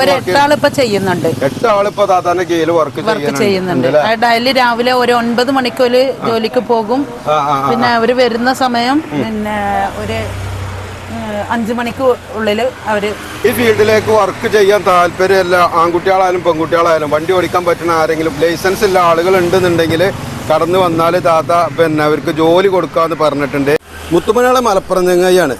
ഒരു എട്ടാൾ ചെയ്യുന്നുണ്ട്. താത്താന്റെ കീഴിൽ വർക്ക് വർക്ക് ചെയ്യുന്നുണ്ട്. ഡെയിലി രാവിലെ ഒരു ഒൻപത് മണിക്കൂർ ജോലിക്ക് പോകും. പിന്നെ അവർ വരുന്ന സമയം പിന്നെ ഒരു അഞ്ചു മണിക്ക് ഉള്ളിൽ അവർ ഈ ഫീൽഡിലേക്ക് വർക്ക് ചെയ്യാൻ താല്പര്യമല്ല ആൺകുട്ടികളായാലും പെൺകുട്ടികളായാലും വണ്ടി ഓടിക്കാൻ പറ്റുന്ന ആരെങ്കിലും ലൈസൻസ് ഉള്ള ആളുകൾ ഉണ്ടെന്നുണ്ടെങ്കിൽ കടന്നു വന്നാൽ താത്ത പിന്നെ അവർക്ക് ജോലി കൊടുക്കാന്ന് പറഞ്ഞിട്ടുണ്ട്. മുത്തുമനാളെ മലപ്പുറം ചെങ്ങായിയാണ്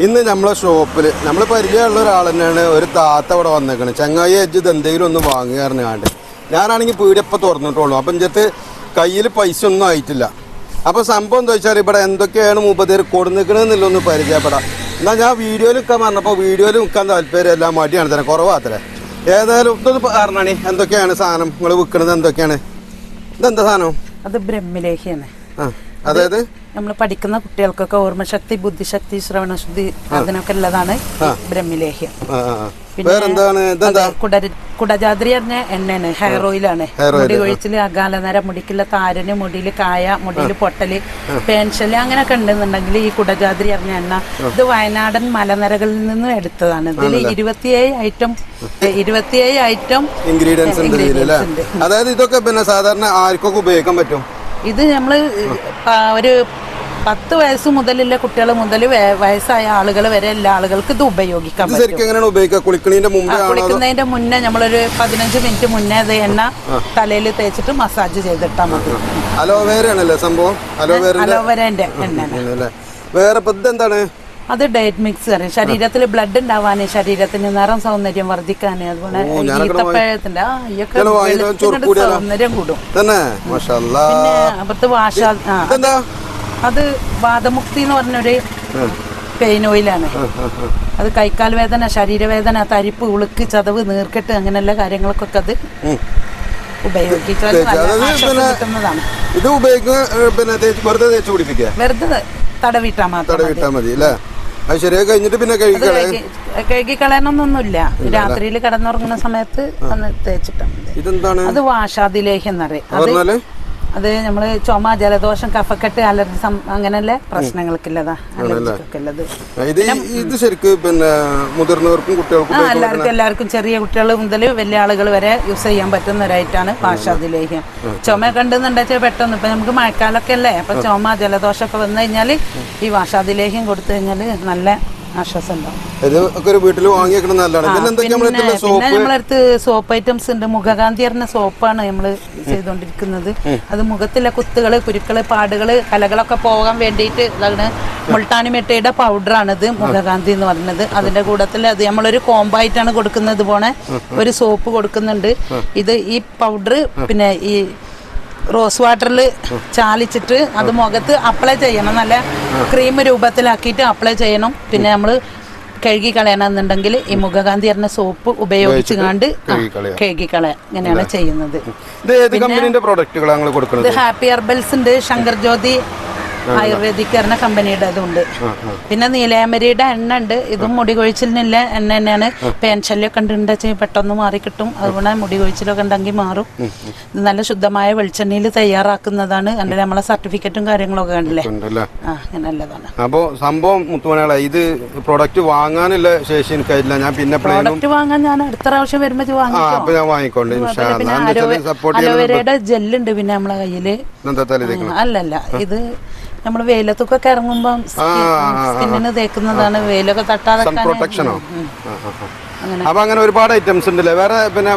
ഇന്ന് നമ്മളെ ഷോപ്പിൽ നമ്മൾ പരിചയമുള്ള ഒരാൾ തന്നെയാണ് ഒരു താത്ത അവിടെ വന്നേക്കണത് ചങ്ങായി അജ്ജ് എന്തെങ്കിലും ഒന്ന് വാങ്ങുക അറിഞ്ഞാണ്ട് ഞാനാണെങ്കിൽ പീടിയപ്പം തുറന്നിട്ടുള്ളൂ അപ്പം എന്റെ കയ്യിൽ പൈസ ഒന്നും ആയിട്ടില്ല. അപ്പോൾ സംഭവം എന്താ വെച്ചാൽ ഇവിടെ എന്തൊക്കെയാണ് മൂപ്പത്തേര് കൊടുന്നിക്കണെന്നില്ല ഒന്ന് പരിചയപ്പെടാം. എന്നാൽ ഞാൻ വീഡിയോയിൽ നിൽക്കാൻ പറഞ്ഞപ്പോൾ വീഡിയോയിൽ നിൽക്കാൻ എല്ലാം മടിയാണ് തന്നെ. കുറവാത്രേ. ഏതായാലും ഇതൊന്ന് പറഞ്ഞാണി. എന്തൊക്കെയാണ് സാധനം? നിങ്ങൾ വിൽക്കുന്നത് എന്തൊക്കെയാണ്? ഇതെന്താ സാധനം? അത് ബ്രഹ്മലേഖയാണ്. ആ. അതായത്? നമ്മൾ പഠിക്കുന്ന കുട്ടികൾക്കൊക്കെ ഓർമ്മശക്തി ബുദ്ധിശക്തി ശ്രവണശുദ്ധി അതിനൊക്കെ ഉള്ളതാണ് ബ്രഹ്മലേഹ്യം. കുടജാദ്രി പറഞ്ഞ എണ്ണയാണ് ഹെയർ ഓയിലാണ് മുടി ഒഴിച്ചിൽ അകാലനര മുടിക്കുള്ള താരന് മുടിയിൽ കായ മുടിയിൽ പൊട്ടൽ പെൻഷൽ അങ്ങനെയൊക്കെ ഉണ്ടെന്നുണ്ടെങ്കിൽ ഈ കുടജാദ്രി പറഞ്ഞ എണ്ണ ഇത് വയനാടൻ മലനിരകളിൽ നിന്നും എടുത്തതാണ്. ഇതിൽ ഇരുപത്തിയേഴ് ഐറ്റം ഇരുപത്തിയേഴ് ഐറ്റം ഇൻഗ്രീഡിയൻസ് ഉണ്ട്. അതായത് ഇതൊക്കെ പിന്നെ സാധാരണ ആർക്കൊക്കെ ഉപയോഗിക്കാൻ പറ്റും? ഇത് നമ്മൾ ഒരു പത്ത് വയസ്സ് മുതലുള്ള കുട്ടികൾ മുതൽ വയസ്സായ ആളുകൾ വരെ എല്ലാ ആളുകൾക്ക് ഇത് ഉപയോഗിക്കാം ഇത് കുളിക്കുന്നതിന്റെ മുന്നേ നമ്മളൊരു പതിനഞ്ച് മിനിറ്റ് മുന്നേ അത് എണ്ണ തലയിൽ തേച്ചിട്ട് മസാജ് ചെയ്തിട്ടാൽ മതി. അലോവേര ആണല്ലേ സംഭവം അലോവേരന്റെ അലോവേരന്റെ എണ്ണ വേറെ ഇതെന്താണ്? അത് ഡയറ്റ് മിക്സ് കറി ശരീരത്തിൽ ബ്ലഡ് ഉണ്ടാവാന് ശരീരത്തിന് നിറം സൗന്ദര്യം വർദ്ധിക്കാന് അതുപോലെ ഈത്തപ്പഴത്തിന്റെ? സൗന്ദര്യം കൂടും. പിന്നെ അപ്പുറത്ത് വാഷ ആ. അത് വാദമുക്തി എന്ന് പറഞ്ഞൊരു പെയിൻ ഓയിലാണ് അത് കൈക്കാൽ വേദന ശരീരവേദന തരിപ്പ് ഉളുക്ക് ചതവ് നീർക്കെട്ട് അങ്ങനെയുള്ള കാര്യങ്ങൾക്കൊക്കെ അത് കിട്ടുന്നതാണ്. ഇത് ഉപയോഗിക്കുന്ന പിന്നെ വെറുതെ തടവിട്ടാ മാത്രം തടവിട്ടാൽ മതി അല്ലേ? അത് ശരിയായി കഴിഞ്ഞിട്ട് പിന്നെ കഴുകി കളയണമെന്നൊന്നുമില്ല രാത്രിയിൽ കിടന്നുറങ്ങുന്ന സമയത്ത് ഒന്ന് തേച്ചിട്ടാണ് ഇതെന്താണ്? അത് വാഷാദിലേഹ്യം എന്ന് പറയും. അത് നമ്മൾ ചുമ ജലദോഷം കഫക്കെട്ട് അലർജി അങ്ങനെയുള്ള പ്രശ്നങ്ങൾക്കുള്ളതാ ഇത് ശരിക്കും പിന്നെ മുതിർന്നവർക്കും കുട്ടികൾക്കും എല്ലാവർക്കും എല്ലാവർക്കും ചെറിയ കുട്ടികൾ മുതൽ വലിയ ആളുകൾ വരെ യൂസ് ചെയ്യാൻ പറ്റുന്ന ഒരായിട്ടാണ് പാഷാദിലേഹ്യം ചുമ കണ്ടെന്നുണ്ടെച്ചാൽ പെട്ടെന്ന് ഇപ്പൊ നമുക്ക് മഴക്കാലമൊക്കെ അല്ലേ? അപ്പൊ ചുമ ജലദോഷമൊക്കെ വന്നു കഴിഞ്ഞാൽ ഈ വാഷാദിലേഹ്യം കൊടുത്തു കഴിഞ്ഞാൽ നല്ല ആശ്വാസം ഒരു വീട്ടിൽ വാങ്ങിയേക്കണം നല്ലതാണ്. സോപ്പ് നമ്മളടുത്ത് സോപ്പ് ഐറ്റംസ് ഉണ്ട്. മുഖകാന്തി പറഞ്ഞ സോപ്പാണ് നമ്മൾ ചെയ്തുകൊണ്ടിരിക്കുന്നത് അത് മുഖത്തിലെ കുത്തുകൾ കുരുക്കൾ പാടുകൾ കലകളൊക്കെ പോകാൻ വേണ്ടിയിട്ട് ഇതാണ് മുൾട്ടാനി മെട്ടയുടെ പൗഡറാണിത് മുഖകാന്തി എന്ന് പറയുന്നത് അതിന്റെ കൂടത്തിൽ അത് നമ്മളൊരു കോംബോ ആയിട്ടാണ് കൊടുക്കുന്നത്. പോണെ ഒരു സോപ്പ് കൊടുക്കുന്നുണ്ട്. ഇത് ഈ പൗഡർ പിന്നെ ഈ റോസ് വാട്ടറിൽ ചാലിച്ചിട്ട് അത് മുഖത്ത് അപ്ലൈ ചെയ്യണം. നല്ല ക്രീം രൂപത്തിലാക്കിയിട്ട് അപ്ലൈ ചെയ്യണം. പിന്നെ നമ്മൾ കഴുകി കളയണമെന്നുണ്ടെങ്കിൽ ഈ മുഖകാന്തി പറഞ്ഞ സോപ്പ് ഉപയോഗിച്ച് കണ്ട് കഴുകിക്കളയാം. കഴുകി കളയാം. ഇങ്ങനെയാണ് ചെയ്യുന്നത്. ഇത് ഹാപ്പി ഹെർബൽസ് ഉണ്ട് ശങ്കർ ജ്യോതി ആയുർവേദിക് പറഞ്ഞ കമ്പനിയുടെ അതുണ്ട് പിന്നെ നീലാമരിയുടെ എണ്ണ ഉണ്ട് ഇതും മുടി കൊഴിച്ചിലിനില്ല എണ്ണ തന്നെയാണ്. പേൻശല്യമൊക്കെ ഉണ്ടെന്ന് പെട്ടെന്ന് മാറിക്കിട്ടും അതുകൊണ്ട് മുടി കൊഴിച്ചിലൊക്കെ ഉണ്ടെങ്കിൽ മാറും. ഇത് നല്ല ശുദ്ധമായ വെളിച്ചെണ്ണയിൽ തയ്യാറാക്കുന്നതാണ്. അതിന്റെ നമ്മളെ സർട്ടിഫിക്കറ്റും കാര്യങ്ങളൊക്കെ കണ്ടില്ലേ? ഉണ്ടല്ലേ? ആ അങ്ങനെ നല്ലതാണ്. അപ്പോൾ സംഭവം മുത്തുമണികളെ ഇത് പ്രോഡക്റ്റ് വാങ്ങാനുള്ള ശേഷി എനിക്കായില്ല ഞാൻ പിന്നെ പ്രോഡക്റ്റ് വാങ്ങാൻ ഞാൻ അടുത്ത പ്രാവശ്യം വരുമ്പോൾ വാങ്ങിക്കും. ഞാൻ വാങ്ങിക്കോണ്ട് അലോവേരയുടെ ജെല്ലുണ്ട് പിന്നെ നമ്മളെ കയ്യിൽ. അല്ലല്ല. ഇത് നമ്മൾ വെയിലത്തൊക്കെ ഇറങ്ങുമ്പോൾ സ്കിന്നിന് തേക്കുന്നതാണ് വെയിലൊക്കെ തട്ടാതെ പ്രൊട്ടക്ഷനോ. അപ്പൊ അങ്ങനെ ഒരുപാട് ഐറ്റംസ് ഉണ്ടല്ലേ? വേറെ പിന്നെ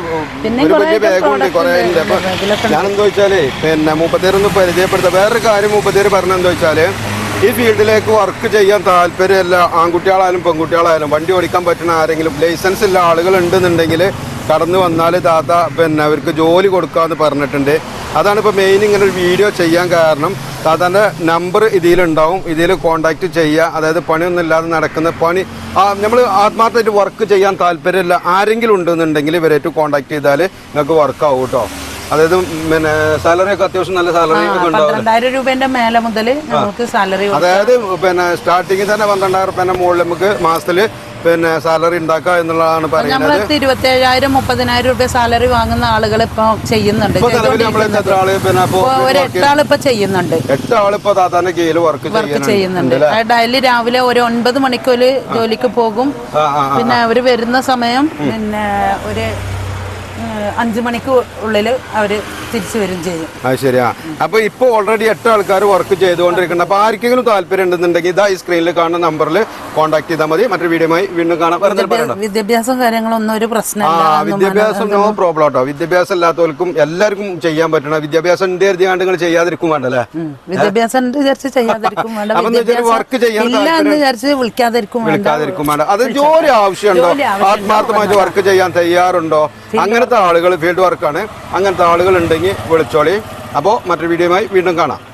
ഞാനെന്താ വെച്ചാലേ പിന്നെ മുപ്പത്തേരൊന്ന് പരിചയപ്പെടുത്താം. വേറൊരു കാര്യം മുപ്പത്തേര് പറഞ്ഞെന്താ വെച്ചാൽ ഈ ഫീൽഡിലേക്ക് വർക്ക് ചെയ്യാൻ താല്പര്യമല്ല ആൺകുട്ടികളായാലും പെൺകുട്ടികളായാലും വണ്ടി ഓടിക്കാൻ പറ്റുന്ന ആരെങ്കിലും ലൈസൻസ് ഉള്ള ആളുകൾ ഉണ്ടെന്നുണ്ടെങ്കിൽ കടന്നു വന്നാൽ താത്ത പിന്നെ അവർക്ക് ജോലി കൊടുക്കാമെന്ന് പറഞ്ഞിട്ടുണ്ട്. അതാണ് ഇപ്പോൾ മെയിൻ ഇങ്ങനെ ഒരു വീഡിയോ ചെയ്യാൻ കാരണം. താത്താന്റെ നമ്പർ ഇതിലുണ്ടാവും. ഇതിൽ കോണ്ടാക്ട് ചെയ്യുക അതായത് പണിയൊന്നും ഇല്ലാതെ നടക്കുന്ന പണി. നമ്മൾ ആത്മാർത്ഥമായിട്ട് വർക്ക് ചെയ്യാൻ താല്പര്യമില്ല. ആരെങ്കിലും ഉണ്ടെന്നുണ്ടെങ്കിൽ ഇവരായിട്ട് കോണ്ടാക്ട് ചെയ്താൽ നിങ്ങൾക്ക് വർക്ക് ആവും കേട്ടോ. അതായത് പിന്നെ സാലറി ഒക്കെ അത്യാവശ്യം നല്ല സാലറി ഒക്കെ ഉണ്ടാവും രൂപേന്റെ മേലെ മുതൽ നമുക്ക് സാലറി അതായത് പിന്നെ സ്റ്റാർട്ടിങ്ങിൽ തന്നെ പന്ത്രണ്ടായിരം റുപ്യ മുകളിൽ നമുക്ക് മാസത്തിൽ പിന്നെ സാലറി ഉണ്ടാക്കുക എന്നുള്ളതാണ് പറയുന്നത്. നമ്മളടുത്ത് ഇരുപത്തി ഏഴായിരം മുപ്പതിനായിരം രൂപ സാലറി വാങ്ങുന്ന ആളുകൾ ഇപ്പൊ ചെയ്യുന്നുണ്ട്. ഇപ്പൊ എട്ടാൾ ഇപ്പൊ ചെയ്യുന്നുണ്ട്. എട്ട് ആളിപ്പോ താത്താന്റെ കീഴിൽ വർക്ക് വർക്ക് ചെയ്യുന്നുണ്ട്. ഡെയിലി രാവിലെ ഒരു ഒൻപത് മണിക്കൂർ ജോലിക്ക് പോകും. പിന്നെ അവർ വരുന്ന സമയം പിന്നെ ഒരു അഞ്ച് മണിക്ക് ഉള്ളിൽ അവർ തിരിച്ചു വരും ചെയ്യും. അത് ശരിയാ. അപ്പൊ ഇപ്പൊ ഓൾറെഡി എട്ട് ആൾക്കാർ വർക്ക് ചെയ്തുകൊണ്ടിരിക്കുന്നുണ്ട്. അപ്പൊ ആർക്കെങ്കിലും താല്പര്യം ഉണ്ടെന്നുണ്ടെങ്കിൽ ഇതാ ഈ സ്ക്രീനിൽ കാണുന്ന നമ്പറിൽ കോൺടാക്ട് ചെയ്താൽ മതി. മറ്റൊരു വീഡിയോ വീണ്ടും കാണാം. വിദ്യാഭ്യാസം കാര്യങ്ങളൊന്നും ഒരു പ്രശ്നം വിദ്യാഭ്യാസം നോ പ്രോബ്ലം കേട്ടോ വിദ്യാഭ്യാസം ഇല്ലാത്തവർക്കും എല്ലാവർക്കും ചെയ്യാൻ പറ്റണം വിദ്യാഭ്യാസം ഉണ്ട് കരുതിയാണ്ട് നിങ്ങൾ ചെയ്യാതിരിക്കും വേണ്ടല്ലേ? വിദ്യാഭ്യാസം ഉണ്ട് വിചാരിച്ച് ചെയ്യാതിരിക്കും വേണ്ട. വർക്ക് ചെയ്യാൻ ഇല്ല എന്ന് വിചാരിച്ച് വിളിക്കാതിരിക്കും വേണ്ട. വിളിക്കാതിരിക്കും വേണ്ട. അത് ജോലി ആവശ്യമുണ്ടോ? ആത്മാർത്ഥമായിട്ട് വർക്ക് ചെയ്യാൻ തയ്യാറുണ്ടോ? അങ്ങനത്തെ ആളുകൾ ഫീൽഡ് വർക്കാണ്. അങ്ങനത്തെ ആളുകൾ ഉണ്ടെങ്കിൽ വിളിച്ചോളി. അപ്പോൾ മറ്റൊരു വീഡിയോയുമായി വീണ്ടും കാണാം.